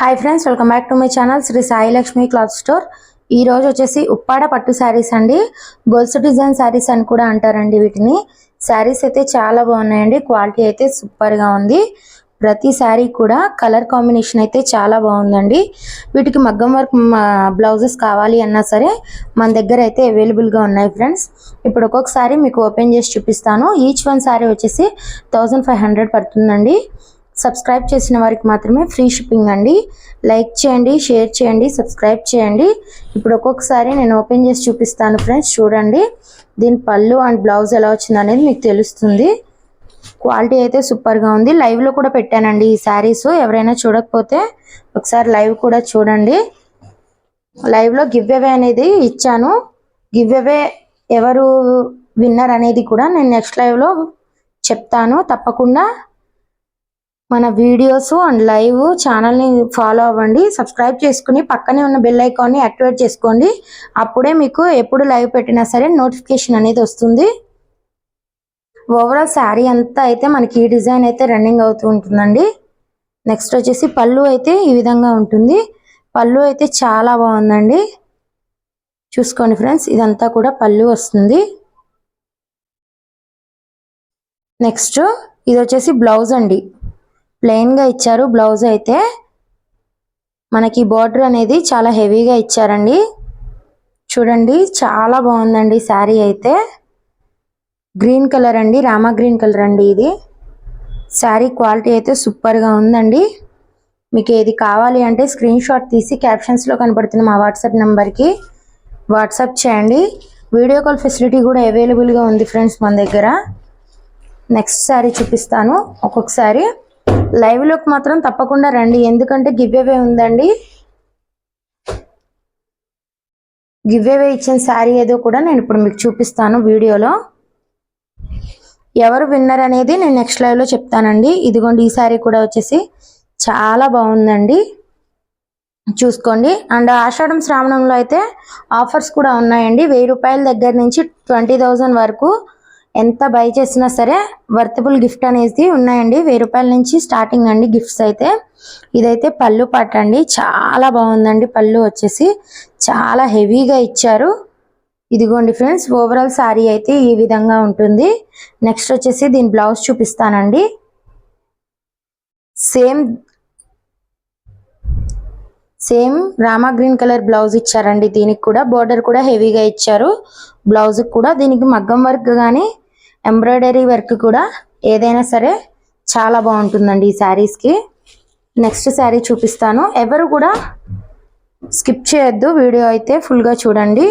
Hi friends welcome back to my channel Sri Sai Lakshmi cloth store ఈ రోజు వచ్చేసి ఉప్పాడ పట్టు శారీస్ అండి. గొలుసు డిజైన్ శారీస్ అని కూడా అంటారండి వీటిని. శారీస్ అయితే చాలా బాగున్నాయండి. క్వాలిటీ అయితే సూపర్గా ఉంది. ప్రతి శారీ కూడా కలర్ కాంబినేషన్ అయితే చాలా బాగుందండి. వీటికి మగ్గం వర్క్ బ్లౌజెస్ కావాలి అన్నా సరే మన దగ్గర అయితే అవైలబుల్గా ఉన్నాయి ఫ్రెండ్స్ ఇప్పుడు ఒక్కొక్కసారి మీకు ఓపెన్ చేసి చూపిస్తాను. ఈచ్ వన్ శారీ వచ్చేసి థౌజండ్ ఫైవ్ హండ్రెడ్ పడుతుందండి. సబ్స్క్రైబ్ చేసిన వారికి మాత్రమే ఫ్రీ షిప్పింగ్ అండి. లైక్ చేయండి షేర్ చేయండి సబ్స్క్రైబ్ చేయండి. ఇప్పుడు ఒక్కొక్కసారి నేను ఓపెన్ చేసి చూపిస్తాను ఫ్రెండ్స్ చూడండి. దీని పళ్ళు అండ్ బ్లౌజ్ ఎలా వచ్చింది అనేది మీకు తెలుస్తుంది. క్వాలిటీ అయితే సూపర్గా ఉంది. లైవ్లో కూడా పెట్టానండి ఈ శారీస్. ఎవరైనా చూడకపోతే ఒకసారి లైవ్ కూడా చూడండి. లైవ్లో గివ్ అవే అనేది ఇచ్చాను. గివ్ అవే ఎవరు విన్నర్ అనేది కూడా నేను నెక్స్ట్ లైవ్లో చెప్తాను. తప్పకుండా మన వీడియోస్ అండ్ లైవ్ ఛానల్ని ఫాలో అవ్వండి సబ్స్క్రైబ్ చేసుకుని పక్కనే ఉన్న బెల్ ఐకాన్ని యాక్టివేట్ చేసుకోండి. అప్పుడే మీకు ఎప్పుడు లైవ్ పెట్టినా సరే నోటిఫికేషన్ అనేది వస్తుంది. ఓవరాల్ శారీ అంతా అయితే మనకి ఈ డిజైన్ అయితే రన్నింగ్ అవుతూ ఉంటుందండి. నెక్స్ట్ వచ్చేసి పళ్ళు అయితే ఈ విధంగా ఉంటుంది. పళ్ళు అయితే చాలా బాగుందండి. చూసుకోండి ఫ్రెండ్స్ ఇదంతా కూడా పళ్ళు వస్తుంది. నెక్స్ట్ ఇది వచ్చేసి బ్లౌజ్ అండి. ప్లెయిన్గా ఇచ్చారు బ్లౌజ్ అయితే. మనకి బార్డర్ అనేది చాలా హెవీగా ఇచ్చారండి. చూడండి చాలా బాగుందండి శారీ అయితే. గ్రీన్ కలర్ అండి రామా గ్రీన్ కలర్ అండి ఇది. శారీ క్వాలిటీ అయితే సూపర్గా ఉందండి. మీకు ఏది కావాలి అంటే స్క్రీన్ షాట్ తీసి క్యాప్షన్స్లో కనపడుతున్న మా వాట్సాప్ నెంబర్కి వాట్సాప్ చేయండి. వీడియో కాల్ ఫెసిలిటీ కూడా అవైలబుల్గా ఉంది ఫ్రెండ్స్ మన దగ్గర. నెక్స్ట్ శారీ చూపిస్తాను. ఒక్కొక్కసారి లైవ్లోకి మాత్రం తప్పకుండా రండి. ఎందుకంటే గివ్ అవే ఉందండి. గివ్ అవే ఇచ్చిన శారీ ఏదో కూడా నేను ఇప్పుడు మీకు చూపిస్తాను వీడియోలో. ఎవరు విన్నర్ అనేది నేను నెక్స్ట్ లైవ్లో చెప్తానండి. ఇదిగోండి ఈ శారీ కూడా వచ్చేసి చాలా బాగుందండి. చూసుకోండి. అండ్ ఆషాఢం శ్రావణంలో అయితే ఆఫర్స్ కూడా ఉన్నాయండి. వెయ్యి రూపాయల దగ్గర నుంచి ట్వంటీ థౌజండ్ వరకు ఎంత బై చేసినా సరే వర్తబుల్ గిఫ్ట్ అనేది ఉన్నాయండి. వెయ్యి రూపాయల నుంచి స్టార్టింగ్ అండి గిఫ్ట్స్ అయితే. ఇదైతే పళ్ళు పాట అండి. చాలా బాగుందండి పళ్ళు వచ్చేసి. చాలా హెవీగా ఇచ్చారు. ఇదిగోండి ఫ్రెండ్స్ ఓవరాల్ శారీ అయితే ఈ విధంగా ఉంటుంది. నెక్స్ట్ వచ్చేసి దీని బ్లౌజ్ చూపిస్తానండి. Same same Rama green colour blouse ఇచ్చారండి. దీనికి కూడా బోర్డర్ కూడా హెవీగా ఇచ్చారు. బ్లౌజ్కి కూడా దీనికి మగ్గం వర్క్ కానీ ఎంబ్రాయిడరీ వర్క్ కూడా ఏదైనా సరే చాలా బాగుంటుందండి ఈ శారీస్కి నెక్స్ట్ శారీ చూపిస్తాను. ఎవరు కూడా స్కిప్ చేయొద్దు. వీడియో అయితే ఫుల్గా చూడండి.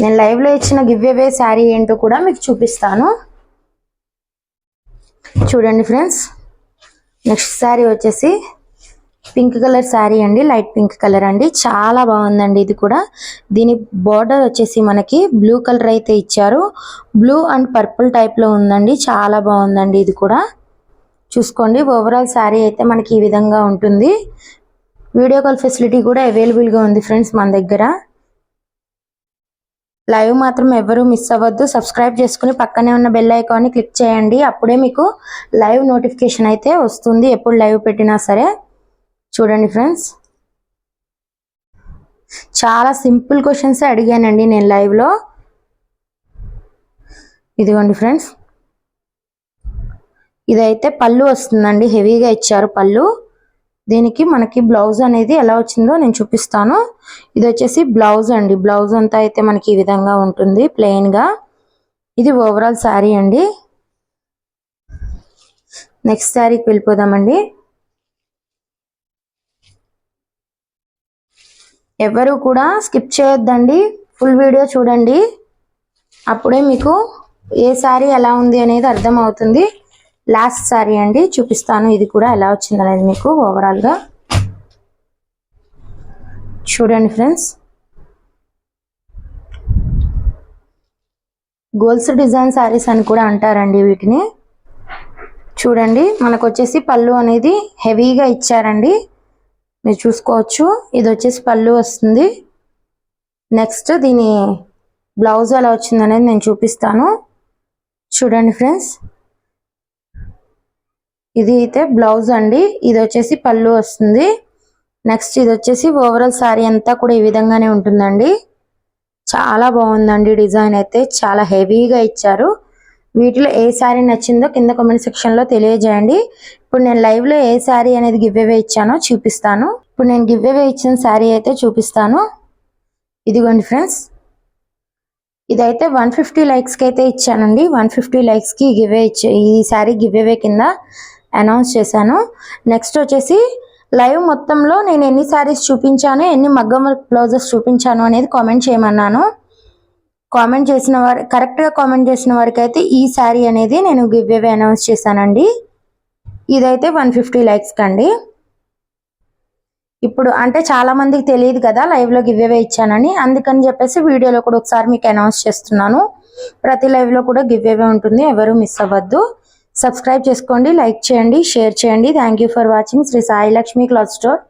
నేను లైవ్లో ఇచ్చిన గివ్ అవే శారీ ఏంటో కూడా మీకు చూపిస్తాను. చూడండి ఫ్రెండ్స్ నెక్స్ట్ శారీ వచ్చేసి పింక్ కలర్ శారీ అండి లైట్ పింక్ కలర్ అండి. చాలా బాగుందండి ఇది కూడా. దీని బార్డర్ వచ్చేసి మనకి బ్లూ కలర్ అయితే ఇచ్చారు. బ్లూ అండ్ పర్పుల్ టైప్లో ఉందండి. చాలా బాగుందండి ఇది కూడా. చూసుకోండి ఓవరాల్ శారీ అయితే మనకి ఈ విధంగా ఉంటుంది. వీడియో కాల్ ఫెసిలిటీ కూడా అవైలబుల్గా ఉంది ఫ్రెండ్స్ మన దగ్గర. లైవ్ మాత్రం ఎవరు మిస్ అవ్వద్దు. సబ్స్క్రైబ్ చేసుకుని పక్కనే ఉన్న బెల్ ఐకాన్ని క్లిక్ చేయండి. అప్పుడే మీకు లైవ్ నోటిఫికేషన్ అయితే వస్తుంది. ఎప్పుడు లైవ్ పెట్టినా సరే. చూడండి ఫ్రెండ్స్. చాలా సింపుల్ క్వశ్చన్స్ అడిగానండి నేను లైవ్లో ఇదిగోండి ఫ్రెండ్స్. ఇదైతే పళ్ళు వస్తుందండి. హెవీగా ఇచ్చారు పళ్ళు. దీనికి మనకి బ్లౌజ్ అనేది ఎలా వచ్చిందో నేను చూపిస్తాను. ఇది వచ్చేసి బ్లౌజ్ అండి. బ్లౌజ్ అంతా అయితే మనకి ఈ విధంగా ఉంటుంది ప్లెయిన్గా ఇది ఓవరాల్ శారీ అండి. నెక్స్ట్ శారీకి వెళ్ళిపోదామండి. ఎవరు కూడా స్కిప్ చేయొద్దండి. ఫుల్ వీడియో చూడండి. అప్పుడే మీకు ఏ శారీ ఎలా ఉంది అనేది అర్థం అవుతుంది లాస్ట్ శారీ అండి. చూపిస్తాను. ఇది కూడా ఎలా వచ్చింది అనేది మీకు ఓవరాల్గా చూడండి ఫ్రెండ్స్. గోల్స్ డిజైన్ శారీస్ అని కూడా అంటారండి వీటిని. చూడండి. మనకు వచ్చేసి పళ్ళు అనేది హెవీగా ఇచ్చారండి. మీరు చూసుకోవచ్చు. ఇది వచ్చేసి పళ్ళు వస్తుంది. నెక్స్ట్ దీని బ్లౌజ్ ఎలా వచ్చింది అనేది నేను చూపిస్తాను. చూడండి ఫ్రెండ్స్. ఇది అయితే బ్లౌజ్ అండి. ఇది వచ్చేసి పళ్ళు వస్తుంది. నెక్స్ట్ ఇది వచ్చేసి ఓవరాల్ శారీ అంతా కూడా ఈ విధంగానే ఉంటుందండి. చాలా బాగుందండి డిజైన్ అయితే. చాలా హెవీగా ఇచ్చారు. వీటిలో ఏ శారీ నచ్చిందో కింద కామెంట్ సెక్షన్లో తెలియజేయండి. ఇప్పుడు నేను లైవ్లో ఏ శారీ అనేది గివ్ అవే ఇచ్చానో చూపిస్తాను. ఇప్పుడు నేను గివ్ అవే ఇచ్చిన శారీ అయితే చూపిస్తాను. ఇదిగోండి ఫ్రెండ్స్ ఇదైతే వన్ ఫిఫ్టీ లైక్స్కి అయితే ఇచ్చానండి. వన్ ఫిఫ్టీ లైక్స్కి గివ్ అవే ఇచ్చే ఈ శారీ గివ్ అవే కింద అనౌన్స్ చేశాను. నెక్స్ట్ వచ్చేసి లైవ్ మొత్తంలో నేను ఎన్ని శారీస్ చూపించాను ఎన్ని మగ్గం బ్లౌజెస్ చూపించాను అనేది కామెంట్ చేయమన్నాను. కామెంట్ చేసిన వారు కరెక్ట్గా కామెంట్ చేసిన వారికి అయితే ఈ శారీ అనేది నేను గివ్ అవే అనౌన్స్ చేశానండి. ఇదైతే వన్ ఫిఫ్టీ లైక్స్కి అండి ఇప్పుడు అంటే చాలా మందికి తెలియదు కదా లైవ్లో గివ్ అవే ఇచ్చానని. అందుకని చెప్పేసి వీడియోలో కూడా ఒకసారి మీకు అనౌన్స్ చేస్తున్నాను. ప్రతి లైవ్లో కూడా గివ్ అవే ఉంటుంది ఎవరు మిస్ అవ్వద్దు. సబ్స్క్రైబ్ చేసుకోండి లైక్ చేయండి షేర్ చేయండి. Thank you for watching Sri Sai Lakshmi cloth store